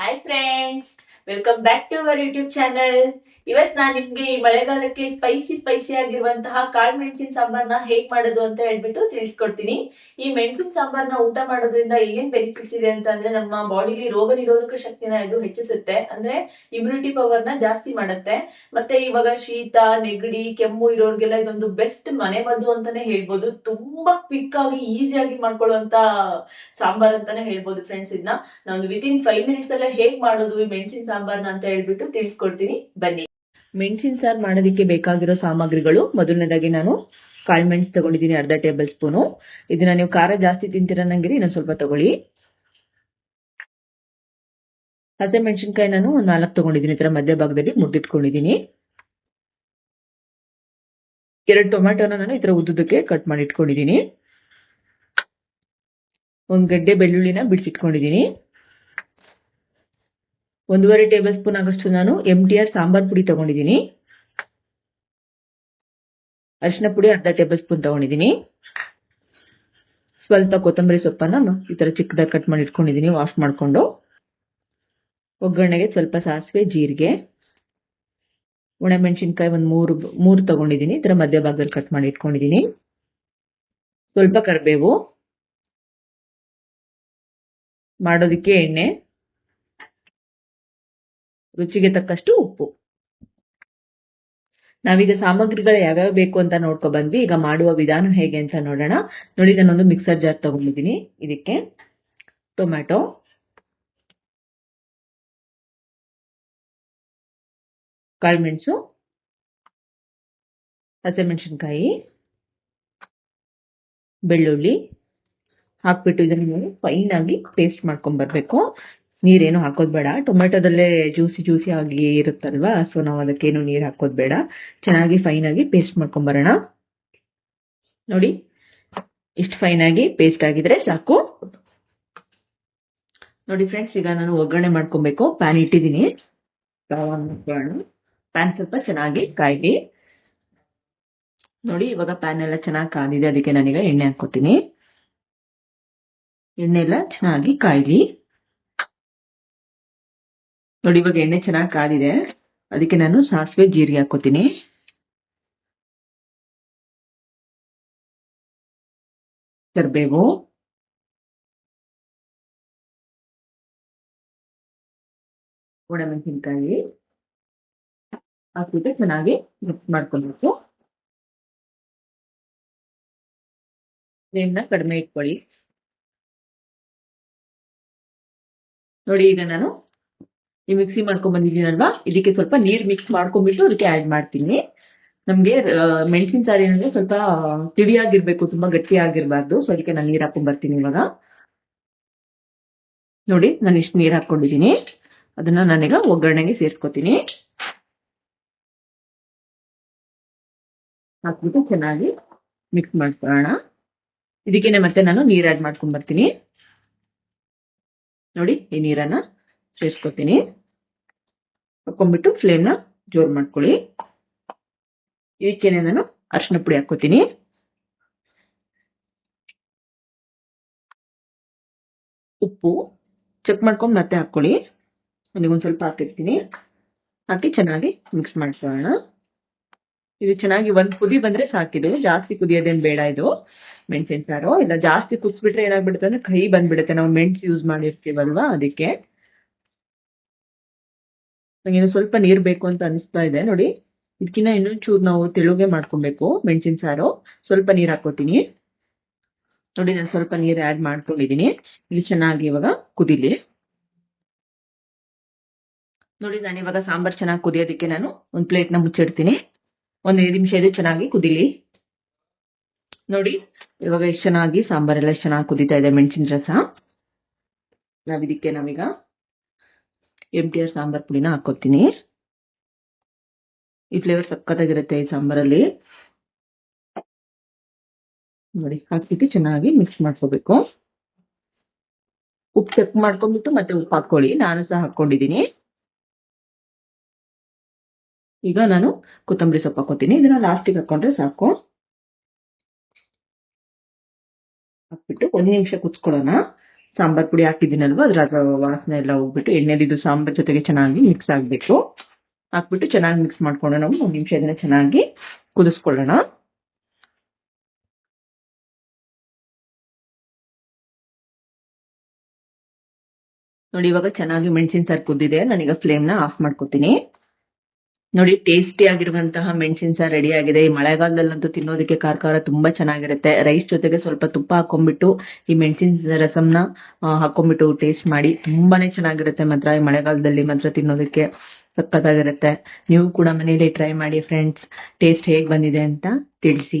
Hi friends welcome back to our YouTube channel ಇವತ್ ನಾನು ನಿಮ್ಗೆ ಈ ಮಳೆಗಾಲಕ್ಕೆ ಸ್ಪೈಸಿ ಸ್ಪೈಸಿ ಆಗಿರುವಂತಹ ಕಾಳು ಮೆಣಸಿನ ಸಾಂಬಾರ್ನ ಹೇಗ್ ಮಾಡೋದು ಅಂತ ಹೇಳ್ಬಿಟ್ಟು ತಿಳಿಸ್ಕೊಡ್ತೀನಿ. ಈ ಮೆಣಸಿನ ಸಾಂಬಾರ್ನ ಊಟ ಮಾಡೋದ್ರಿಂದ ಏನ್ ಬೆನಿಫಿಟ್ಸ್ ಇದೆ ಅಂತ ಅಂದ್ರೆ ನಮ್ಮ ಬಾಡಿಲಿ ರೋಗ ನಿರೋಧಕ ಶಕ್ತಿನ ಇದು ಹೆಚ್ಚಿಸುತ್ತೆ. ಅಂದ್ರೆ ಇಮ್ಯುನಿಟಿ ಪವರ್ನ ಜಾಸ್ತಿ ಮಾಡುತ್ತೆ. ಮತ್ತೆ ಇವಾಗ ಶೀತ, ನೆಗಡಿ, ಕೆಮ್ಮು ಇರೋರ್ಗೆಲ್ಲ ಇದೊಂದು ಬೆಸ್ಟ್ ಮನೆ ಮದ್ದು ಅಂತಾನೆ ಹೇಳ್ಬೋದು. ತುಂಬಾ ಕ್ವಿಕ್ ಆಗಿ ಈಸಿಯಾಗಿ ಮಾಡ್ಕೊಳ್ಳುವಂತ ಸಾಂಬಾರ್ ಅಂತಾನೆ ಹೇಳ್ಬೋದು ಫ್ರೆಂಡ್ಸ್ ಇದನ್ನ ನಾನು ವಿತ್ ಇನ್ ಫೈವ್ ಮಿನಿಟ್ಸ್ ಅಲ್ಲೇ ಹೇಗ್ ಮಾಡೋದು? ಈ ಮೆಣಸಿನ ಸಾಂಬಾರ್ನ ಅಂತ ಹೇಳ್ಬಿಟ್ಟು ತಿಳಿಸ್ಕೊಡ್ತೀನಿ. ಬನ್ನಿ. ಮೆಣಸಿನ ಸಾರ್ ಮಾಡೋದಕ್ಕೆ ಬೇಕಾಗಿರೋ ಸಾಮಗ್ರಿಗಳು ಮೊದಲನೇದಾಗಿ ನಾನು ಕಾಳು ಮೆಣಸು ತಗೊಂಡಿದ್ದೀನಿ, ಅರ್ಧ ಟೇಬಲ್ ಸ್ಪೂನು. ಇದನ್ನ ನೀವು ಖಾರ ಜಾಸ್ತಿ ತಿಂತೀರ ನಂಗಿರಿ ಇನ್ನೊಂದು ಸ್ವಲ್ಪ ತಗೊಳ್ಳಿ. ಹಸಿ ಮೆಣಸಿನ್ಕಾಯಿ ನಾನು ನಾಲ್ಕು ತಗೊಂಡಿದ್ದೀನಿ, ಈ ತರ ಮಧ್ಯ ಭಾಗದಲ್ಲಿ ಮುರಿದಿಟ್ಕೊಂಡಿದ್ದೀನಿ. ಎರಡು ಟೊಮ್ಯಾಟೋನ ನಾನು ಈ ತರ ಉದ್ದುದಕ್ಕೆ ಕಟ್ ಮಾಡಿ ಇಟ್ಕೊಂಡಿದ್ದೀನಿ ಒಂದು ಗಡ್ಡೆ ಬೆಳ್ಳುಳ್ಳಿನ ಬಿಡಿಸಿಟ್ಕೊಂಡಿದ್ದೀನಿ. ಒಂದೂವರೆ ಟೇಬಲ್ ಸ್ಪೂನ್ ಆಗಷ್ಟು ನಾನು ಎಂ ಟಿ ಆರ್ ಸಾಂಬಾರ್ ಪುಡಿ ತಗೊಂಡಿದ್ದೀನಿ. ಅರಿಶಿನ ಪುಡಿ ಅರ್ಧ ಟೇಬಲ್ ಸ್ಪೂನ್ ತಗೊಂಡಿದ್ದೀನಿ. ಸ್ವಲ್ಪ ಕೊತ್ತಂಬರಿ ಸೊಪ್ಪನ್ನ ಈ ತರ ಚಿಕ್ಕದಾಗಿ ಕಟ್ ಮಾಡಿ ಇಟ್ಕೊಂಡಿದ್ದೀನಿ ವಾಶ್ ಮಾಡಿಕೊಂಡು. ಒಗ್ಗರಣೆಗೆ ಸ್ವಲ್ಪ ಸಾಸಿವೆ, ಜೀರಿಗೆ. ಒಣಮೆಣಸಿನ್ಕಾಯಿ ಒಂದು ಮೂರು ಮೂರು ತಗೊಂಡಿದ್ದೀನಿ, ಈ ಥರ ಮಧ್ಯ ಭಾಗದಲ್ಲಿ ಕಟ್ ಮಾಡಿ ಇಟ್ಕೊಂಡಿದ್ದೀನಿ. ಸ್ವಲ್ಪ ಕರಿಬೇವು. ಮಾಡೋದಕ್ಕೆ ಎಣ್ಣೆ. ರುಚಿಗೆ ತಕ್ಕಷ್ಟು ಉಪ್ಪು. ನಾವೀಗ ಸಾಮಗ್ರಿಗಳು ಯಾವ್ಯಾವ ಬೇಕು ಅಂತ ನೋಡ್ಕೊ ಬಂದ್ವಿ. ಈಗ ಮಾಡುವ ವಿಧಾನ ಹೇಗೆ ಅಂತ ನೋಡೋಣ. ನೋಡಿ, ನಾನೊಂದು ಮಿಕ್ಸರ್ ಜಾರ್ ತಗೊಂಡಿದ್ದೀನಿ. ಇದಕ್ಕೆ ಟೊಮ್ಯಾಟೊ. ಕಾಳುಮೆಣಸು. ಹಸಿಮೆಣಸಿನ್ಕಾಯಿ. ಬೆಳ್ಳುಳ್ಳಿ. ಹಾಕ್ಬಿಟ್ಟು ಇದನ್ನು ನಾವು ಫೈನ್ ಆಗಿ ಪೇಸ್ಟ್ ಮಾಡ್ಕೊಂಡ್ ಬರ್ಬೇಕು. ನೀರೇನು ಹಾಕೋದು ಬೇಡ. ಟೊಮೆಟೊದಲ್ಲೇ ಜ್ಯೂಸಿ ಜ್ಯೂಸಿ ಆಗಿ ಇರುತ್ತಲ್ವಾ, ಸೊ ನಾವು ಅದಕ್ಕೇನು ನೀರು ಹಾಕೋದು ಬೇಡ. ಚೆನ್ನಾಗಿ ಫೈನ್ ಆಗಿ ಪೇಸ್ಟ್ ಮಾಡ್ಕೊಂಬರೋಣ. ನೋಡಿ, ಇಷ್ಟು ಫೈನ್ ಆಗಿ ಪೇಸ್ಟ್ ಆಗಿದ್ರೆ ಸಾಕು. ನೋಡಿ ಫ್ರೆಂಡ್ಸ್ ಈಗ ನಾನು ಒಗ್ಗರಣೆ ಮಾಡ್ಕೊಬೇಕು. ಪ್ಯಾನ್ ಇಟ್ಟಿದ್ದೀನಿ. ಪ್ಯಾನ್ ಸ್ವಲ್ಪ ಚೆನ್ನಾಗಿ ಕಾಯ್ಲಿ ನೋಡಿ, ಇವಾಗ ಪ್ಯಾನ್ ಎಲ್ಲ ಚೆನ್ನಾಗಿ ಕಾದಿದೆ ಅದಕ್ಕೆ ನಾನೀಗ ಎಣ್ಣೆ ಹಾಕೋತೀನಿ ಎಣ್ಣೆ ಎಲ್ಲ ಚೆನ್ನಾಗಿ ಕಾಯ್ಲಿ ನೋಡಿ, ಇವಾಗ ಎಣ್ಣೆ ಚೆನ್ನಾಗಿ ಕಾದಿದೆ. ಅದಕ್ಕೆ ನಾನು ಸಾಸಿವೆ ಜೀರಿಗೆ ಹಾಕೋತೀನಿ ಕರಿಬೇವು. ಒಣಮೆಣಸಿನ್ಕಾಯಿ. ಹಾಕ್ಬಿಟ್ಟು ಚೆನ್ನಾಗಿ ಮಿಕ್ಸ್ ಮಾಡ್ಕೊಳ್ಬೇಕು ಫ್ಲೇಮ್ನ ಕಡಿಮೆ ಇಟ್ಕೊಳ್ಳಿ. ನೋಡಿ, ಈಗ ನಾನು ಈ ಮಿಕ್ಸಿ ಮಾಡ್ಕೊಂಡ್ ಬಂದಿದ್ದೀನಲ್ವಾ ಇದಕ್ಕೆ ಸ್ವಲ್ಪ ನೀರ್ ಮಿಕ್ಸ್ ಮಾಡ್ಕೊಂಡ್ಬಿಟ್ಟು ಅದಕ್ಕೆ ಆಡ್ ಮಾಡ್ತೀನಿ. ನಮಗೆ ಮೆಣಸಿನ ಸಾರಿ ಏನಂದ್ರೆ ಸ್ವಲ್ಪ ತಿಳಿಯಾಗಿರ್ಬೇಕು, ತುಂಬಾ ಗಟ್ಟಿ ಆಗಿರ್ಬಾರ್ದು ಸೊ ಅದಕ್ಕೆ ನಾನು ನೀರ್ ಹಾಕೊಂಡ್ ಬರ್ತೀನಿ ಇವಾಗ. ನೋಡಿ, ನಾನು ಇಷ್ಟು ನೀರ್ ಹಾಕೊಂಡಿದ್ದೀನಿ ಅದನ್ನ ನಾನೀಗ ಒಗ್ಗರಣೆಗೆ ಸೇರ್ಸ್ಕೊತೀನಿ. ಹಾಕ್ಬಿಟ್ಟು ಚೆನ್ನಾಗಿ ಮಿಕ್ಸ್ ಮಾಡ್ಕೊಳ್ಳೋಣ. ಇದಕ್ಕೇನೆ ಮತ್ತೆ ನಾನು ನೀರ್ ಆಡ್ ಮಾಡ್ಕೊಂಡ್ ಬರ್ತೀನಿ. ನೋಡಿ, ಈ ನೀರನ್ನ ಸೇರಿಸ್ಕೊತೀನಿ. ಹಾಕೊಂಡ್ಬಿಟ್ಟು ಫ್ಲೇಮ್ನ ಜೋರ್ ಮಾಡ್ಕೊಳ್ಳಿ. ಇದಕ್ಕೇನೆ ನಾನು ಅರಿಶಿನ ಪುಡಿ ಹಾಕೋತೀನಿ ಉಪ್ಪು ಚೆಕ್ ಮಾಡ್ಕೊಂಡು ಮತ್ತೆ ಹಾಕೊಳ್ಳಿ ಒಂದ್ ಸ್ವಲ್ಪ ಹಾಕಿರ್ತೀನಿ. ಹಾಕಿ ಚೆನ್ನಾಗಿ ಮಿಕ್ಸ್ ಮಾಡ್ಕೊಳ್ಳೋಣ. ಇದು ಚೆನ್ನಾಗಿ ಒಂದ್ ಕುದಿ ಬಂದ್ರೆ ಸಾಕಿದೆ ಜಾಸ್ತಿ ಕುದಿಯೋದೇನ್ ಬೇಡ ಇದು. ಮೆಣಸಿನ ಸಾರು. ಇಲ್ಲ ಜಾಸ್ತಿ ಕುದಿಸ್ಬಿಟ್ರೆ ಏನಾಗ್ಬಿಡುತ್ತೆ ಅಂದ್ರೆ ಕಹಿ ಬಂದ್ಬಿಡುತ್ತೆ. ನಾವು ಮೆಣಸು ಯೂಸ್ ಮಾಡಿರ್ತೀವಲ್ವಾ ಅದಕ್ಕೆ. ನಂಗೆ ಸ್ವಲ್ಪ ನೀರ್ ಬೇಕು ಅಂತ ಅನಿಸ್ತಾ ಇದೆ. ನೋಡಿ ಇದಕ್ಕಿಂತ ಇನ್ನೊಂದು ಚೂರು ನಾವು ತೆಳುಗೆ ಮಾಡ್ಕೊಬೇಕು ಮೆಣಸಿನ ಸಾರು. ಸ್ವಲ್ಪ ನೀರ್ ಹಾಕೋತೀನಿ ನೋಡಿ, ನಾನು ಸ್ವಲ್ಪ ನೀರ್ ಆಡ್ ಮಾಡ್ಕೊಂಡಿದೀನಿ. ಇದು ಚೆನ್ನಾಗಿ ಇವಾಗ ಕುದಿಲಿ. ನೋಡಿ, ನಾನು ಇವಾಗ ಸಾಂಬಾರ್ ಚೆನ್ನಾಗಿ ಕುದಿಯೋದಕ್ಕೆ ನಾನು ಒಂದು ಪ್ಲೇಟ್ನ ಮುಚ್ಚಿಡ್ತೀನಿ. ಒಂದ್ ಐದು ನಿಮಿಷ ಇದು ಚೆನ್ನಾಗಿ ಕುದಿಲಿ. ನೋಡಿ, ಇವಾಗ ಎಷ್ಟು ಚೆನ್ನಾಗಿ ಸಾಂಬಾರೆಲ್ಲ ಎಷ್ಟು ಚೆನ್ನಾಗಿ ಕುದೀತಾ ಇದೆ ಮೆಣಸಿನ ರಸ. ನಾವಿದಕ್ಕೆ ನಾವೀಗ ಎಂ ಟಿ ಆರ್ ಸಾಂಬಾರ್ ಪುಡಿನ ಹಾಕೋತೀನಿ ಈ ಫ್ಲೇವರ್ ಸಕ್ಕತ್ತಾಗಿರುತ್ತೆ ಈ ಸಾಂಬಾರಲ್ಲಿ. ನೋಡಿ, ಹಾಕ್ಬಿಟ್ಟು ಚೆನ್ನಾಗಿ ಮಿಕ್ಸ್ ಮಾಡ್ಕೋಬೇಕು. ಉಪ್ಪು ಚೆಕ್ ಮಾಡ್ಕೊಂಡ್ಬಿಟ್ಟು ಮತ್ತೆ ಉಪ್ಪು ಹಾಕೊಳ್ಳಿ ನಾನು ಸಹ ಹಾಕೊಂಡಿದ್ದೀನಿ ಈಗ ನಾನು ಕೊತ್ತಂಬರಿ ಸೊಪ್ಪು ಹಾಕೋತೀನಿ ಇದನ್ನ ಲಾಸ್ಟಿಗೆ ಹಾಕೊಂಡ್ರೆ ಸಾಕು. ಹಾಕ್ಬಿಟ್ಟು ಒಂದು ನಿಮಿಷ ಕುಚ್ಕೊಳ್ಳೋಣ ಸಾಂಬಾರ್ ಪುಡಿ ಹಾಕಿದ್ದೀನಲ್ವ? ಅದ್ರ ವಾಸನೆ ಎಲ್ಲ ಹೋಗ್ಬಿಟ್ಟು ಎಣ್ಣೆಲಿ ಇದು ಸಾಂಬಾರ್ ಜೊತೆಗೆ ಚೆನ್ನಾಗಿ ಮಿಕ್ಸ್ ಆಗಬೇಕು. ಹಾಕ್ಬಿಟ್ಟು ಚೆನ್ನಾಗಿ ಮಿಕ್ಸ್ ಮಾಡ್ಕೊಂಡು ನಾವು. ಒಂದು ನಿಮಿಷ ಇದನ್ನ ಚೆನ್ನಾಗಿ ಕುದಿಸ್ಕೊಳ್ಳೋಣ. ನೋಡಿ, ಇವಾಗ ಚೆನ್ನಾಗಿ ಮೆಣಸಿನ ಸಾರು ಕುದ್ದಿದೆ. ನಾನೀಗ ಫ್ಲೇಮ್ನ ಆಫ್ ಮಾಡ್ಕೊತೀನಿ. ನೋಡಿ ಟೇಸ್ಟಿ ಆಗಿರುವಂತಹ ಮೆಣಸಿನ ಸಾರು ರೆಡಿ ಆಗಿದೆ. ಈ ಮಳೆಗಾಲದಲ್ಲಂತೂ ತಿನ್ನೋದಕ್ಕೆ ಖಾರ ಖಾರ ತುಂಬಾ ಚೆನ್ನಾಗಿರುತ್ತೆ. ರೈಸ್ ಜೊತೆಗೆ ಸ್ವಲ್ಪ ತುಪ್ಪ ಹಾಕೊಂಡ್ಬಿಟ್ಟು ಈ ಮೆಣಸಿನ ರಸಂನ ಹಾಕೊಂಡ್ಬಿಟ್ಟು ಟೇಸ್ಟ್ ಮಾಡಿ ತುಂಬಾನೇ ಚೆನ್ನಾಗಿರುತ್ತೆ ಮಾತ್ರ ಈ ಮಳೆಗಾಲದಲ್ಲಿ ಮಾತ್ರ ತಿನ್ನೋದಕ್ಕೆ. ಸಕ್ಕತ್ತಾಗಿರುತ್ತೆ ನೀವು ಕೂಡ ಮನೇಲಿ ಟ್ರೈ ಮಾಡಿ ಫ್ರೆಂಡ್ಸ್ ಟೇಸ್ಟ್ ಹೇಗೆ ಬಂದಿದೆ ಅಂತ ತಿಳಿಸಿ.